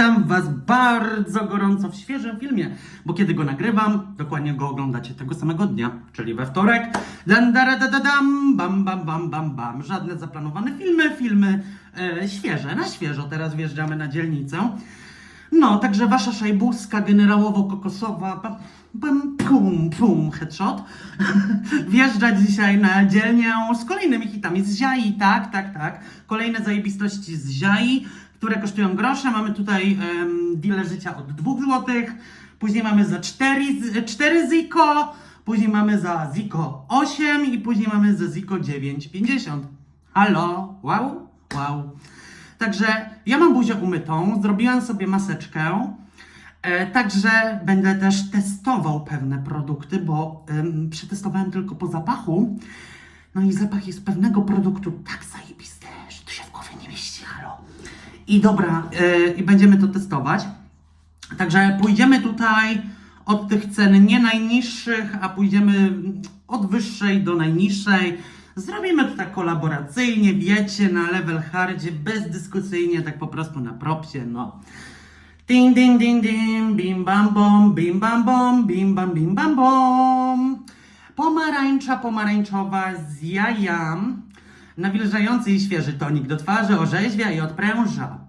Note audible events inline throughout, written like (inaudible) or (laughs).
witam Was bardzo gorąco w świeżym filmie, bo kiedy go nagrywam, dokładnie go oglądacie tego samego dnia, czyli we wtorek. Dan, dara, da, da, dam, bam, bam, bam, bam, bam. Żadne zaplanowane filmy, filmy e, świeże, na świeżo. Teraz wjeżdżamy na dzielnicę. No, także wasza szajbuska generałowo-kokosowa, pam, pum, pum, headshot, (laughs) wjeżdża dzisiaj na dzielnię z kolejnymi hitami z Ziai, tak, tak, tak. Kolejne zajebistości z Ziai, które kosztują grosze. Mamy tutaj um, dealer życia od 2 zł, później mamy za 4, 4 ziko, później mamy za ziko 8 i później mamy za ziko 9,50. Halo, wow, wow. Także ja mam buzię umytą, zrobiłam sobie maseczkę. E, także będę też testował pewne produkty, bo em, przetestowałem tylko po zapachu. No i zapach jest pewnego produktu tak zajebisty, że to się w głowie nie mieści, halo. I dobra, e, i będziemy to testować. Także pójdziemy tutaj od tych cen nie najniższych, a pójdziemy od wyższej do najniższej. Zrobimy to tak kolaboracyjnie, wiecie, na level hardzie, bezdyskusyjnie, tak po prostu na propsie, no. Ding, ding, ding, ding, bim bam bom, bim bam bom, bim bam bim bam bom. Pomarańcza pomarańczowa z jajam. Nawilżający i świeży tonik do twarzy orzeźwia i odpręża.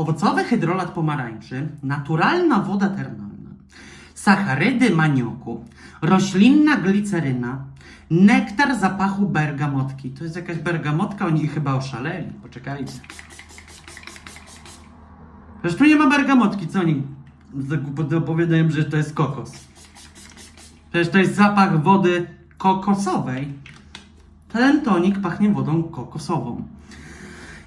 Owocowy hydrolat pomarańczy, naturalna woda termalna, sacharydy manioku, roślinna gliceryna, nektar zapachu bergamotki. To jest jakaś bergamotka, oni chyba oszaleli. Poczekajcie. Przecież tu nie ma bergamotki, co oni opowiadają, że to jest kokos. Przecież to jest zapach wody kokosowej. Ten tonik pachnie wodą kokosową.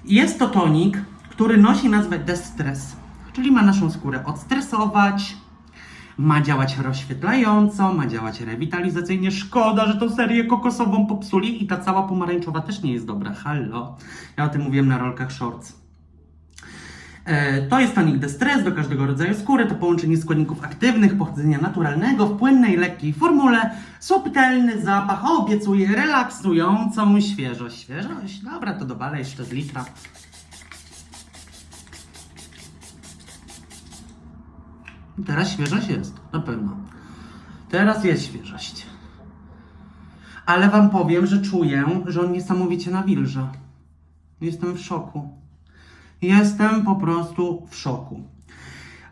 Jest to tonik, który nosi nazwę Destress, czyli ma naszą skórę odstresować, ma działać rozświetlająco, ma działać rewitalizacyjnie. Szkoda, że tą serię kokosową popsuli i ta cała pomarańczowa też nie jest dobra. Hallo. Ja o tym mówiłem na rolkach shorts. E, To jest tonik Destres do każdego rodzaju skóry. To połączenie składników aktywnych pochodzenia naturalnego w płynnej, lekkiej formule. Subtelny zapach obiecuje relaksującą świeżość. Świeżość? Dobra, to dowalę jeszcze z litra. Teraz świeżość jest, na pewno. Teraz jest świeżość. Ale wam powiem, że czuję, że on niesamowicie nawilża. Jestem w szoku. Jestem po prostu w szoku.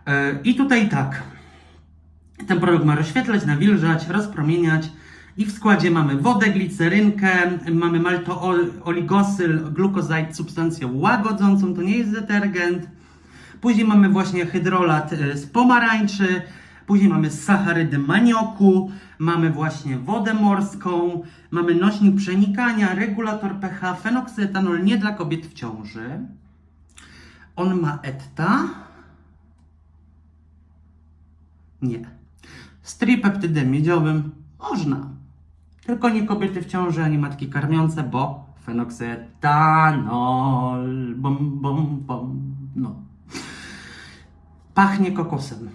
E, I tutaj tak. Ten produkt ma rozświetlać, nawilżać, rozpromieniać. I w składzie mamy wodę, glicerynkę, mamy malto-oligosyl, glukozid, substancję łagodzącą, to nie jest detergent. Później mamy właśnie hydrolat e, z pomarańczy, później mamy sacharydy manioku, mamy właśnie wodę morską, mamy nośnik przenikania, regulator pH, fenoksyetanol nie dla kobiet w ciąży. On ma etta? Nie. Z tripeptydem miedziowym można. Tylko nie kobiety w ciąży, ani matki karmiące, bo fenoksyetanol. Bom, bom, bom. No. Pachnie kokosem.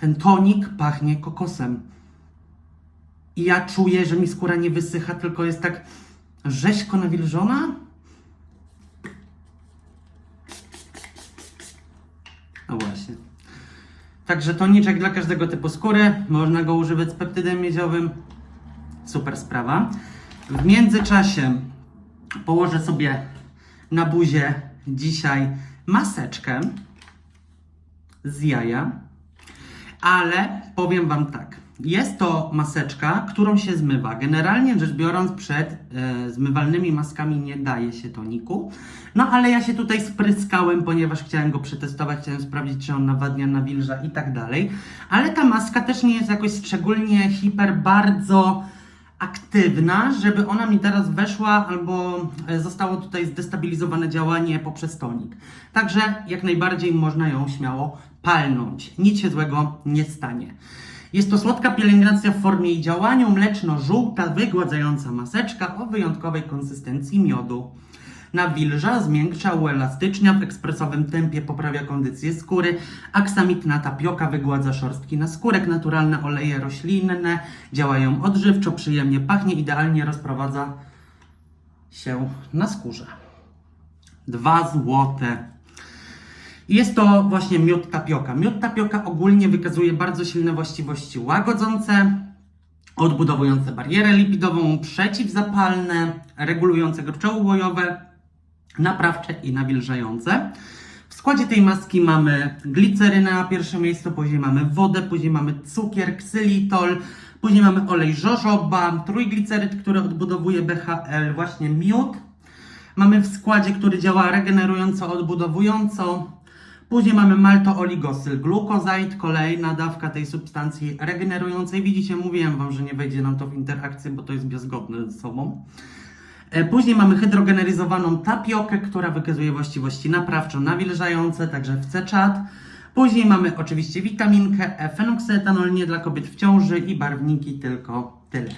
Ten tonik pachnie kokosem. I ja czuję, że mi skóra nie wysycha, tylko jest tak rzeźko nawilżona. No właśnie. Także toniczek dla każdego typu skóry. Można go używać z peptydem miedziowym. Super sprawa. W międzyczasie położę sobie na buzię dzisiaj maseczkę z jaja. Ale powiem Wam tak. Jest to maseczka, którą się zmywa. Generalnie rzecz biorąc, przed e, zmywalnymi maskami nie daje się toniku. No ale ja się tutaj spryskałem, ponieważ chciałem go przetestować, chciałem sprawdzić, czy on nawadnia, nawilża i tak dalej. Ale ta maska też nie jest jakoś szczególnie hiper, bardzo aktywna, żeby ona mi teraz weszła albo e, zostało tutaj zdestabilizowane działanie poprzez tonik. Także jak najbardziej można ją śmiało palnąć. Nic się złego nie stanie. Jest to słodka pielęgnacja w formie i działaniu, mleczno-żółta, wygładzająca maseczka o wyjątkowej konsystencji miodu. Nawilża, zmiękcza, uelastycznia, w ekspresowym tempie poprawia kondycję skóry. Aksamitna tapioka wygładza szorstki na skórek, naturalne oleje roślinne działają odżywczo, przyjemnie pachnie, idealnie rozprowadza się na skórze. Dwa złote. Jest to właśnie miód tapioka. Miód tapioka ogólnie wykazuje bardzo silne właściwości łagodzące, odbudowujące barierę lipidową, przeciwzapalne, regulujące gruczoły łojowe, naprawcze i nawilżające. W składzie tej maski mamy glicerynę na pierwszym miejscu, później mamy wodę, później mamy cukier, ksylitol, później mamy olej jojoba, trójgliceryt, który odbudowuje BHL, właśnie miód. Mamy w składzie, który działa regenerująco, odbudowująco. Później mamy malto-oligosyl, glukozaid, kolejna dawka tej substancji regenerującej. Widzicie, mówiłem Wam, że nie wejdzie nam to w interakcję, bo to jest biozgodne ze sobą. E, Później mamy hydrogeneryzowaną tapiokę, która wykazuje właściwości naprawczo-nawilżające, także w C-czat. Później mamy oczywiście witaminkę E, fenoksyetanol nie dla kobiet w ciąży i barwniki tylko tyle.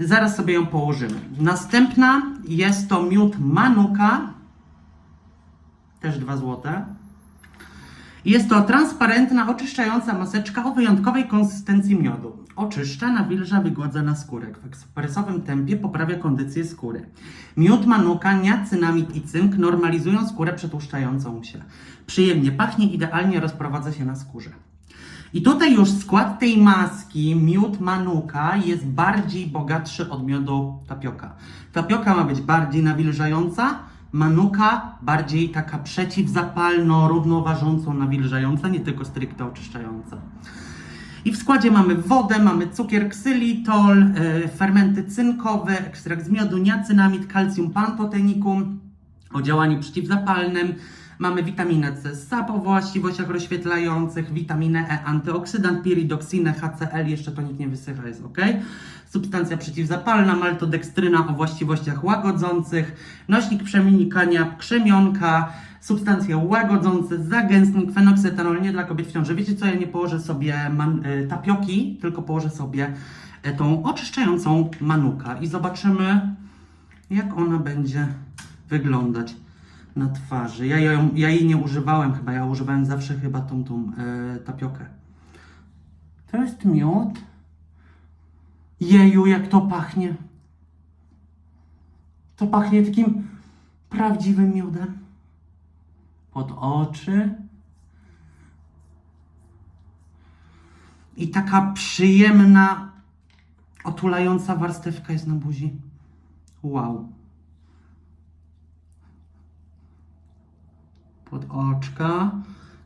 Zaraz sobie ją położymy. Następna jest to miód Manuka, też 2 złote. Jest to transparentna, oczyszczająca maseczka o wyjątkowej konsystencji miodu. Oczyszcza, nawilża, wygładza na skórę. W ekspresowym tempie poprawia kondycję skóry. Miód manuka, niacynamid i cynk normalizują skórę przetłuszczającą się. Przyjemnie pachnie, idealnie rozprowadza się na skórze. I tutaj już skład tej maski, miód manuka, jest bardziej bogatszy od miodu tapioka. Tapioka ma być bardziej nawilżająca, manuka bardziej taka przeciwzapalno, równoważąco nawilżająca, nie tylko stricte oczyszczająca. I w składzie mamy wodę, mamy cukier ksylitol, e, fermenty cynkowe, ekstrakt z miodu, niacynamid, kalcium pantotenicum o działaniu przeciwzapalnym. Mamy witaminę C, SAP o właściwościach rozświetlających, witaminę E, antyoksydant, piridoksinę, HCl, jeszcze to nikt nie wysycha, jest ok. Substancja przeciwzapalna, maltodekstryna o właściwościach łagodzących, nośnik przeminikania, krzemionka, substancje łagodzące, zagęstnik, fenoksytanol, nie dla kobiet w ciąży. Wiecie co, ja nie położę sobie man, y, tapioki, tylko położę sobie e, tą oczyszczającą manuka i zobaczymy, jak ona będzie wyglądać na twarzy. Ja, ją, ja jej nie używałem chyba, ja używałem zawsze chyba tą, tą e, tapiokę. To jest miód. Jeju, jak to pachnie. To pachnie takim prawdziwym miodem. Pod oczy. I taka przyjemna, otulająca warstewka jest na buzi. Wow. Pod oczka.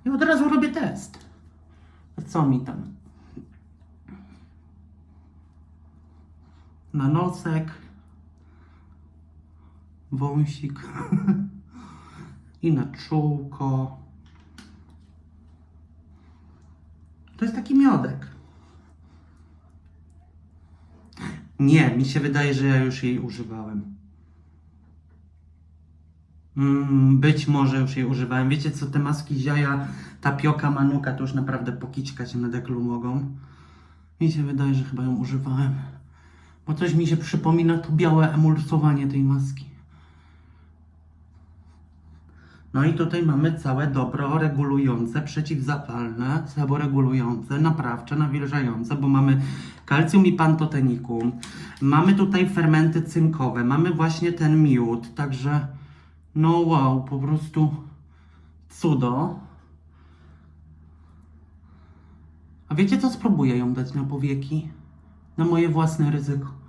I od razu robię test. Co mi tam? Na nosek. Wąsik. (laughs) I na czółko. To jest taki miodek. Nie, mi się wydaje, że ja już jej używałem. Mm, być może już jej używałem. Wiecie co, te maski ziaja, tapioka, manuka to już naprawdę pokićkać na deklu mogą. Mi się wydaje, że chyba ją używałem. Bo coś mi się przypomina to białe emulsowanie tej maski. No i tutaj mamy całe dobro regulujące, przeciwzapalne, seboregulujące, naprawcze, nawilżające, bo mamy kalcium i pantotenikum. Mamy tutaj fermenty cynkowe, mamy właśnie ten miód, także no wow, po prostu cudo. A wiecie co? Spróbuję ją dać na powieki. Na moje własne ryzyko.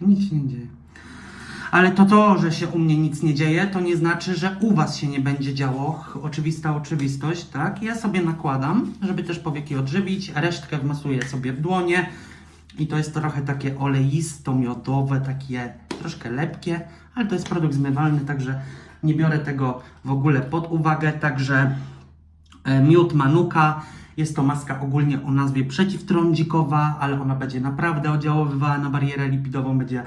Nic się nie dzieje. Ale to to, że się u mnie nic nie dzieje, to nie znaczy, że u was się nie będzie działo. Oczywista oczywistość, tak? Ja sobie nakładam, żeby też powieki odżywić, resztkę wmasuję sobie w dłonie i to jest trochę takie oleisto-miodowe, takie troszkę lepkie, ale to jest produkt zmywalny, także nie biorę tego w ogóle pod uwagę, także E, Miód Manuka. Jest to maska ogólnie o nazwie przeciwtrądzikowa, ale ona będzie naprawdę oddziaływała na barierę lipidową, będzie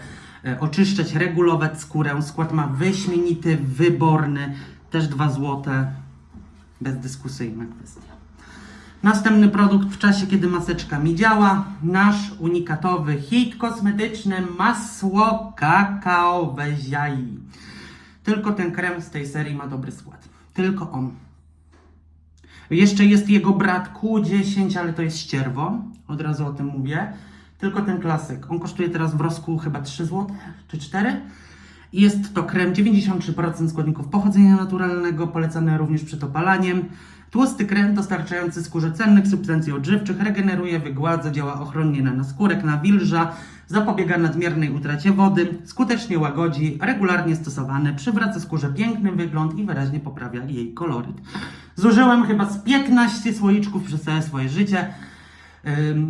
e, oczyszczać, regulować skórę. Skład ma wyśmienity, wyborny, też 2 złote. Bezdyskusyjna kwestia. Następny produkt w czasie, kiedy maseczka mi działa. Nasz unikatowy hit kosmetyczny masło kakaowe ziai. Tylko ten krem z tej serii ma dobry skład. Tylko on. Jeszcze jest jego brat Q10, ale to jest ścierwo. Od razu o tym mówię. Tylko ten klasyk. On kosztuje teraz w Rosku chyba 3 zł czy 4. I Jest to krem 93% składników pochodzenia naturalnego, polecany również przed opalaniem. Tłusty krem dostarczający skórze cennych substancji odżywczych, regeneruje, wygładza, działa ochronnie na naskórek, nawilża, zapobiega nadmiernej utracie wody, skutecznie łagodzi, regularnie stosowany, przywraca skórze piękny wygląd i wyraźnie poprawia jej koloryt. Zużyłem chyba z 15 słoiczków przez całe swoje życie.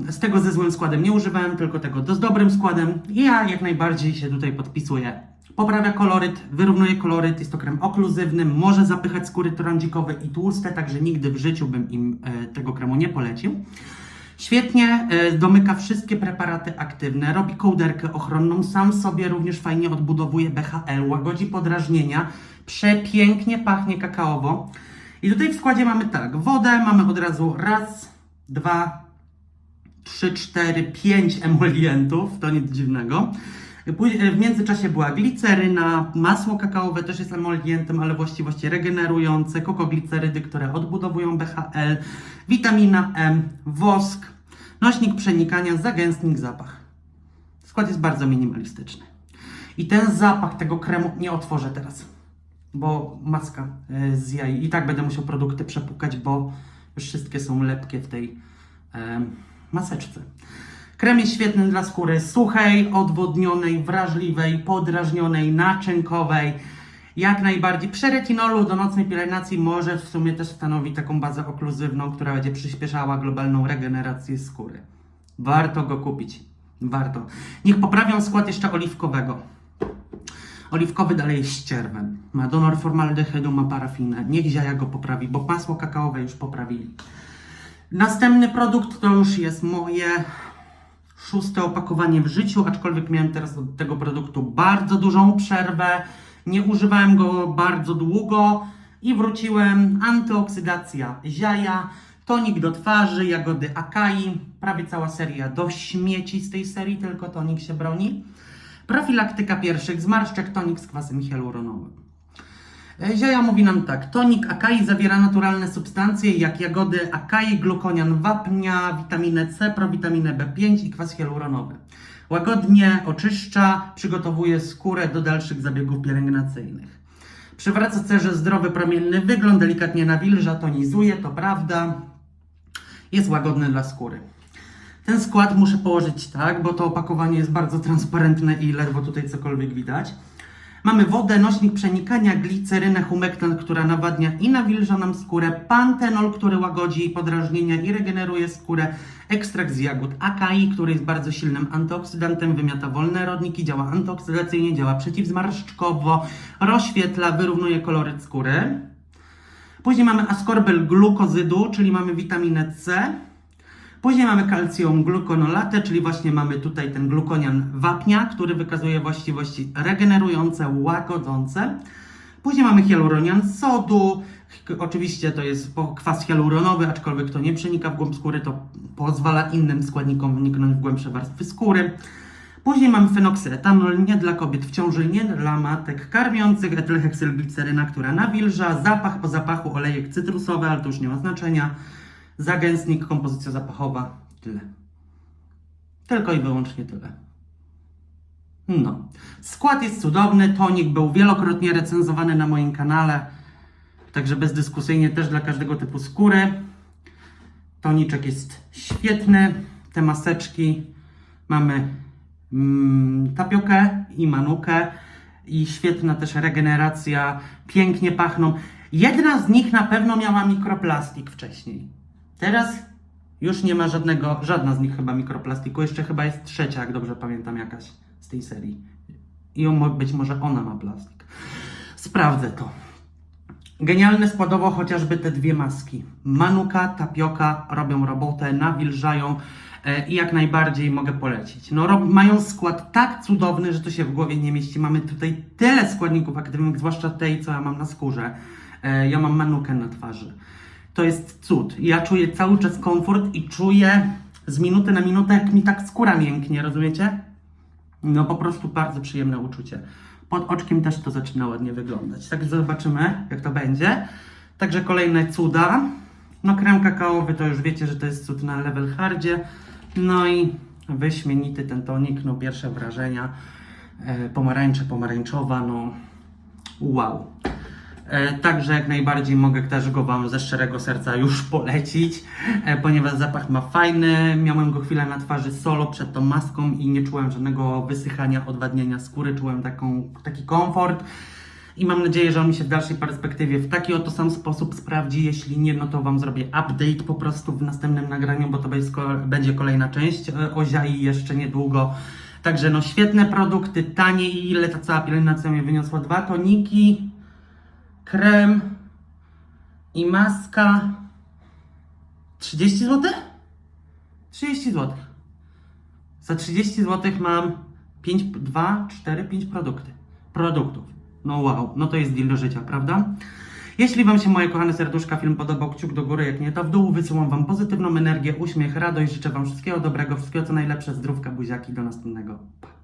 Z tego ze złym składem nie używałem, tylko tego do- z dobrym składem. I ja jak najbardziej się tutaj podpisuję. Poprawia koloryt, wyrównuje koloryt, jest to krem okluzywny, może zapychać skóry trądzikowe i tłuste, także nigdy w życiu bym im e, tego kremu nie polecił. Świetnie e, domyka wszystkie preparaty aktywne, robi kołderkę ochronną, sam sobie również fajnie odbudowuje BHL, łagodzi podrażnienia, przepięknie pachnie kakaowo. I tutaj w składzie mamy tak, wodę mamy od razu raz, dwa, 3, 4, 5 emolientów, to nic dziwnego. Pój- W międzyczasie była gliceryna, masło kakaowe też jest emolientem, ale właściwości regenerujące, kokoglicerydy, które odbudowują BHL, witamina M, wosk, nośnik przenikania, zagęstnik, zapach. Skład jest bardzo minimalistyczny. I ten zapach tego kremu nie otworzę teraz, bo maska e, z jaj. I tak będę musiał produkty przepukać, bo już wszystkie są lepkie w tej e, maseczce. Krem jest świetny dla skóry suchej, odwodnionej, wrażliwej, podrażnionej, naczynkowej. Jak najbardziej. Przy retinolu do nocnej pielęgnacji może w sumie też stanowić taką bazę okluzywną, która będzie przyspieszała globalną regenerację skóry. Warto go kupić. Warto. Niech poprawią skład jeszcze oliwkowego. Oliwkowy dalej jest ścierwem. Ma donor formaldehydu, ma parafinę. Niech ziaja go poprawi, bo masło kakaowe już poprawili. Następny produkt to już jest moje szóste opakowanie w życiu, aczkolwiek miałem teraz od tego produktu bardzo dużą przerwę. Nie używałem go bardzo długo i wróciłem. Antyoksydacja ziaja, tonik do twarzy, jagody akai, prawie cała seria do śmieci z tej serii, tylko tonik się broni. Profilaktyka pierwszych zmarszczek, tonik z kwasem hialuronowym. E, Zioja mówi nam tak, tonik akai zawiera naturalne substancje jak jagody akai, glukonian wapnia, witaminę C, prowitaminę B5 i kwas hialuronowy. Łagodnie oczyszcza, przygotowuje skórę do dalszych zabiegów pielęgnacyjnych. Przywraca cerze zdrowy, promienny wygląd, delikatnie nawilża, tonizuje, to prawda. Jest łagodny dla skóry. Ten skład muszę położyć tak, bo to opakowanie jest bardzo transparentne i ledwo tutaj cokolwiek widać. Mamy wodę, nośnik przenikania, glicerynę, humektant, która nawadnia i nawilża nam skórę, pantenol, który łagodzi podrażnienia i regeneruje skórę, ekstrakt z jagód akai, który jest bardzo silnym antyoksydantem, wymiata wolne rodniki, działa antyoksydacyjnie, działa przeciwzmarszczkowo, rozświetla, wyrównuje koloryt skóry. Później mamy askorbel glukozydu, czyli mamy witaminę C. Później mamy kalcium gluconolatę, czyli właśnie mamy tutaj ten glukonian wapnia, który wykazuje właściwości regenerujące, łagodzące. Później mamy hialuronian sodu. Oczywiście to jest kwas hialuronowy, aczkolwiek to nie przenika w głąb skóry, to pozwala innym składnikom wniknąć w głębsze warstwy skóry. Później mamy fenoksyetanol, nie dla kobiet w ciąży, nie dla matek karmiących, etylheksylgliceryna, która nawilża, zapach po zapachu, olejek cytrusowy, ale to już nie ma znaczenia, zagęstnik, kompozycja zapachowa, tyle. Tylko i wyłącznie tyle. No. Skład jest cudowny, tonik był wielokrotnie recenzowany na moim kanale, także bezdyskusyjnie też dla każdego typu skóry. Toniczek jest świetny, te maseczki mamy mm, tapiokę i manukę i świetna też regeneracja, pięknie pachną. Jedna z nich na pewno miała mikroplastik wcześniej. Teraz już nie ma żadnego, żadna z nich chyba mikroplastiku, jeszcze chyba jest trzecia, jak dobrze pamiętam, jakaś z tej serii. I on, być może ona ma plastik. Sprawdzę to. Genialne składowo chociażby te dwie maski. Manuka, tapioka robią robotę, nawilżają e, i jak najbardziej mogę polecić. No, rob, mają skład tak cudowny, że to się w głowie nie mieści. Mamy tutaj tyle składników aktywnych, zwłaszcza tej, co ja mam na skórze. E, ja mam manukę na twarzy. To jest cud. Ja czuję cały czas komfort i czuję z minuty na minutę, jak mi tak skóra mięknie, rozumiecie? No po prostu bardzo przyjemne uczucie. Pod oczkiem też to zaczyna ładnie wyglądać. Tak zobaczymy, jak to będzie. Także kolejne cuda. No krem kakaowy to już wiecie, że to jest cud na level hardzie. No i Wyśmienity ten tonik, no pierwsze wrażenia. E, pomarańcze, pomarańczowa, no wow. E, Także jak najbardziej mogę też go Wam ze szczerego serca już (laughs) polecić, e, ponieważ zapach ma fajny. Miałem go chwilę na twarzy solo przed tą maską i nie czułem żadnego wysychania, odwadnienia skóry. Czułem taką, taki komfort. I mam nadzieję, że on mi się w dalszej perspektywie w taki oto sam sposób sprawdzi. Jeśli nie, no to Wam zrobię update po prostu w następnym nagraniu, bo to będzie ko- będzie kolejna część e, o Ziai jeszcze niedługo. Także no świetne produkty, tanie i ile ta cała pielęgnacja mi wyniosła? Dwa toniki, krem i maska. 30 zł? 30 zł. Za 30 zł mam 5, 2, 4, 5 produkty. Produktów. No wow, no to jest deal do życia, prawda? Jeśli Wam się, moje kochane serduszka, film podobał, kciuk do góry, jak nie, to w dół wysyłam Wam pozytywną energię, uśmiech, radość, życzę Wam wszystkiego dobrego, wszystkiego co najlepsze, zdrówka, buziaki, do następnego. Pa.